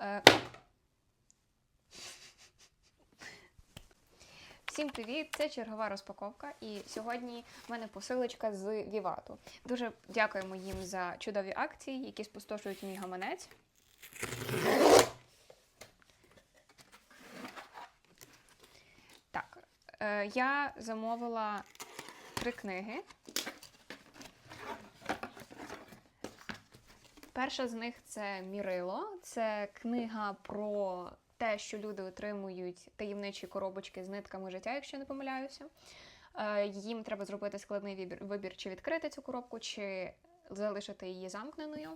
Е, Всім привіт! Це чергова розпаковка. І сьогодні в мене посилочка з Вівату. Дуже дякуємо їм за чудові акції, які спустошують мій гаманець. Так, е, я замовила три книги. Перша з них це Мірило. Це книга про те, що люди отримують таємничі коробочки з нитками життя, якщо не помиляюся. Е, Їм треба зробити складний вибір, вибір, чи відкрити цю коробку, чи залишити її замкненою.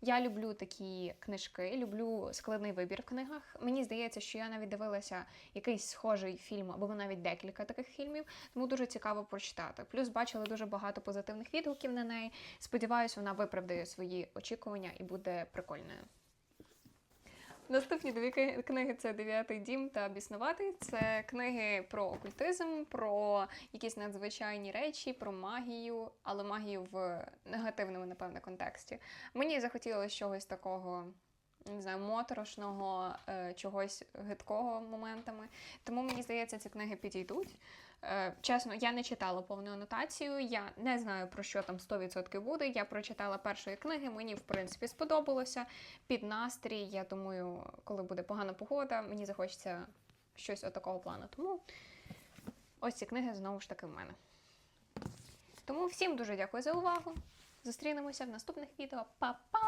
Я люблю такі книжки, люблю складний вибір в книгах. Мені здається, що я навіть дивилася якийсь схожий фільм, або навіть декілька таких фільмів, тому дуже цікаво прочитати. Плюс бачила дуже багато позитивних відгуків на неї. Сподіваюсь, вона виправдає свої очікування і буде прикольною. Наступні дві книги це Дев'ятий дім та Біснуватий. Це книги про окультизм, про якісь надзвичайні речі, про магію, але магію в негативному, напевне, контексті. Мені захотілося чогось такого. Не знаю, моторошного, е, чогось гидкого моментами. Тому мені здається, ці книги підійдуть. Е, чесно, я не читала повну анотацію, я не знаю про що там 100% буде. Я прочитала першої книги, мені в принципі сподобалося. Під настрій, я думаю, коли буде погана погода, мені захочеться щось отакого плану. Тому ось ці книги знову ж таки в мене. Тому всім дуже дякую за увагу. Зустрінемося в наступних відео. Па-па!